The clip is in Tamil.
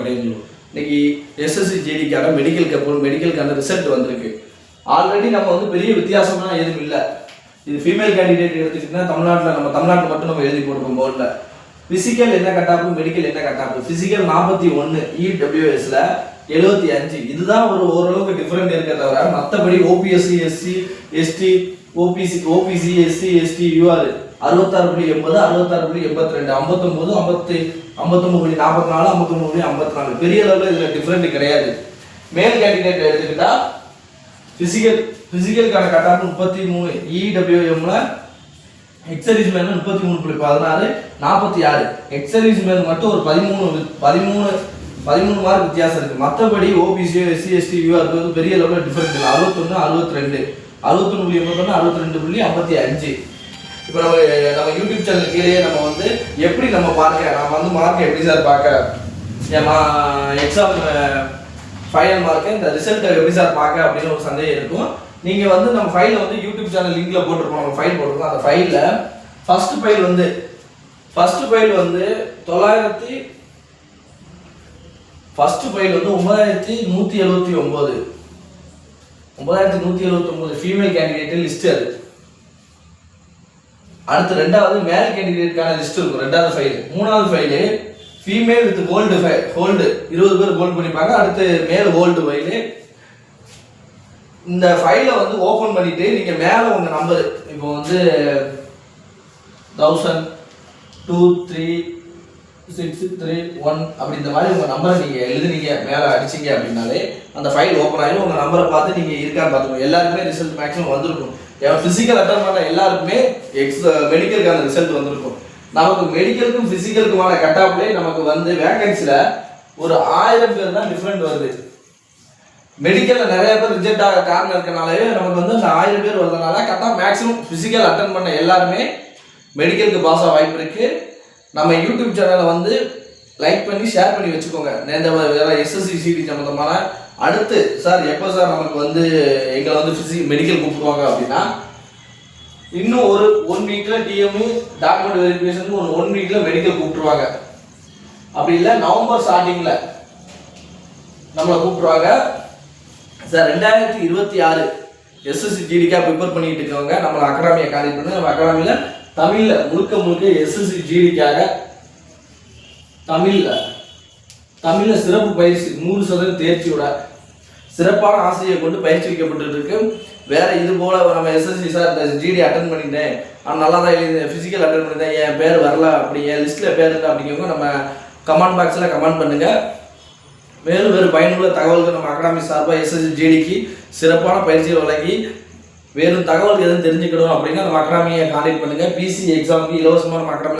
கிடையாது இன்னைக்கு எஸ்எஸ்சி ஜிடிக்கான மெடிக்கல் கப்போல் மெடிக்கலுக்கான ரிசல்ட் வந்திருக்கு. ஆல்ரெடி நம்ம வந்து பெரிய வித்தியாசம்லாம் எதுவும் இல்லை. இது ஃபீமேல் கேண்டிடேட் எடுத்துக்கிட்டீங்கன்னா தமிழ்நாட்டில் நம்ம தமிழ்நாட்டில் மட்டும் நம்ம எழுதி போட்டிருக்கோம் போர்டில். ஃபிசிக்கல் என்ன கட்டாப்பு மெடிக்கல் என்ன கட்டாப்பு? ஃபிசிக்கல் நாற்பத்தி ஒன்று இடபிள்யூஎஸில் எழுபத்தி அஞ்சு. இதுதான் ஒரு ஓரளவுக்கு டிஃப்ரெண்ட் இருக்க தவிர மற்றபடி OBSC SC ST OBC OBC SC ST UR அறுபத்தாறு புள்ளி எண்பது அறுபத்தாறு புள்ளி எண்பத்தி ரெண்டு ஐம்பத்தொம்போது ஐம்பத்தி ஐம்பத்தொம்பது புள்ளி நாற்பத்தி நாலு ஐம்பத்தொம்பது புள்ளி ஐம்பத்தி நாலு. பெரிய அளவில் இதில் டிஃப்ரெண்ட் கிடையாது. மேல் கேண்டிடேட் எடுத்துக்கிட்டா ஃபிசிக்கல் ஃபிசிக்கலுக்கான கட்டாப்பு முப்பத்தி மூணு இடபிள்யூஎம்ல எக்ஸரிஸ் மேன் முப்பத்தி மூணு புள்ளி பதினாறு நாற்பத்தி ஆறு. எக்ஸரிஸ் மேல் மட்டும் ஒரு பதிமூணு பதிமூணு பதிமூணு மார்க் வித்தியாசம் இருக்கு. மற்றபடி ஓபிசியோ எஸ்சி எஸ்டி அது வந்து பெரிய லெவலில் டிஃபரன்ஸ் இல்லை. அறுபத்தொன்று அறுபத்தி ரெண்டு அறுபத்தொன்று புள்ளி எண்பத்தொன்று அறுபத்தி ரெண்டு புள்ளி ஐம்பத்தி அஞ்சு. இப்போ நம்ம நம்ம யூடியூப் சேனல் கீழேயே நம்ம வந்து எப்படி நம்ம பார்க்க நம்ம வந்து மார்க் எப்படி சார் பார்க்க? எக்ஸாம் ஃபைனல் மார்க்கு இந்த ரிசல்ட்டை எப்படி சார் பார்க்க அப்படின்னு ஒரு சந்தேகம் இருக்கும். நீங்கள் வந்து நம்ம ஃபைல வந்து யூடியூப் சேனல் லிங்க்ல போட்டிருப்போம் நம்ம ஃபைல் போட்டிருக்கோம். அந்த ஃபைலில் ஃபர்ஸ்ட் ஃபைல் வந்து ஃபர்ஸ்ட் ஃபைல் வந்து தொள்ளாயிரத்தி ஃபர்ஸ்ட் ஃபைல் வந்து ஒன்பதாயிரத்தி நூற்றி எழுபத்தி ஒம்பது ஒன்பதாயிரத்தி நூற்றி எழுபத்தி ஒம்பது ஃபீமேல் கேண்டிடேட் லிஸ்ட் அது. அடுத்து ரெண்டாவது மேல் கேண்டிடேட்கான லிஸ்ட் இருக்கும் ரெண்டாவது ஃபைல் மூணாவது file female with gold hold இருபது பேர் ஹோல்டு பண்ணிப்பாங்க அடுத்து மேல் ஹோல்டு ஃபைலு இந்த ஃபைலை வந்து ஓப்பன் பண்ணிட்டு நீங்க மேலே உங்க நம்பர் இப்போ வந்து thousand two three six three one அப்படி இந்த மாதிரி உங்கள் நம்பரை நீங்கள் எழுதுனீங்க மேலே அடிச்சிங்க அப்படின்னாலே அந்த ஃபைல் ஓப்பன் ஆகிடும் உங்கள் நம்பரை பார்த்து நீங்கள் இருக்கான்னு பார்த்துக்கணும். எல்லாருக்குமே ரிசல்ட் மேக்ஸிமம் வந்திருக்கும். ஃபிசிக்கல் அட்டன் பண்ண எல்லாருக்குமே எக்ஸ் மெடிக்கலுக்கான ரிசல்ட் வந்திருக்கும். நமக்கு மெடிக்கலுக்கும் ஃபிசிக்கலுக்குமான கட்டாப்லேயே நமக்கு வந்து வேகன்சியில் ஒரு ஆயிரம் பேர் தான் டிஃப்ரெண்ட் வருது. மெடிக்கலில் நிறைய பேர் ரிஜெக்ட் ஆக காரணம் இருக்கனாலே நமக்கு வந்து அந்த ஆயிரம் பேர் வரதுனால கரெக்டாக மேக்ஸிமம் ஃபிசிக்கல் அட்டன் பண்ண எல்லாருமே மெடிக்கலுக்கு பாஸ் ஆக வாய்ப்பு இருக்குது நம்ம யூடியூப் சேனலை வந்து லைக் பண்ணி ஷேர் பண்ணி வச்சுக்கோங்க. இந்த வேற எஸ்எஸ்சி சிடி சம்மந்தமான அடுத்து சார் எப்போ சார் நமக்கு வந்து எங்களை வந்து ஃபிசிக் மெடிக்கல் கூப்பிடுவாங்க அப்படின்னா இன்னும் ஒரு ஒன் வீக்கில் டிஎம்இ டாக்குமெண்ட் வெரிஃபிகேஷன் ஒரு ஒன் வீக்கில் மெடிக்கல் கூப்பிட்டுருவாங்க. அப்படி இல்லை நவம்பர் ஸ்டார்டிங்கில் நம்மளை கூப்பிடுவாங்க சார் ரெண்டாயிரத்தி இருபத்தி ஆறு எஸ்எஸ்சி ஜிடிக்காக ப்ரிப்பேர் பண்ணிட்டு இருக்கவங்க நம்மளை அகாடமியை காலி பண்ணி நம்ம அகாடமியில் தமிழில் முழுக்க முழுக்க எஸ்எஸ்சி ஜிடிக்காக தமிழில் தமிழில் சிறப்பு பயிற்சி நூறு சதவீதம் தேர்ச்சியோட சிறப்பான ஆசிரியை கொண்டு பயிற்சி வைக்கப்பட்டு இருக்கு வேற இது போல நம்ம எஸ்எஸ்சி சார் இந்த ஜிடி அட்டன் பண்ணிட்டேன். ஆனால் நல்லா தான் எழுதி ஃபிசிக்கல் அட்டன் பண்ணிட்டேன். என் பேர் வரல அப்படி என் லிஸ்ட்டில் பேர் இல்லை அப்படிங்கிறவங்க நம்ம கமெண்ட் பாக்ஸில் கமெண்ட் பண்ணுங்க. மேலும் வேறு பயனுள்ள தகவல்கள் நம்ம அகாடமி சார்பாக எஸ்எஸ்சி ஜிடிக்கு சிறப்பான பயிற்சிகள் வழங்கி வேறு தகவல் எதுவும் தெரிஞ்சுக்கணும் அப்படின்னா அந்த மக்ராமியை கான்டாக்ட் பண்ணுங்க. பிசி எக்ஸாமுக்கு இலவசமாக மக்ராமி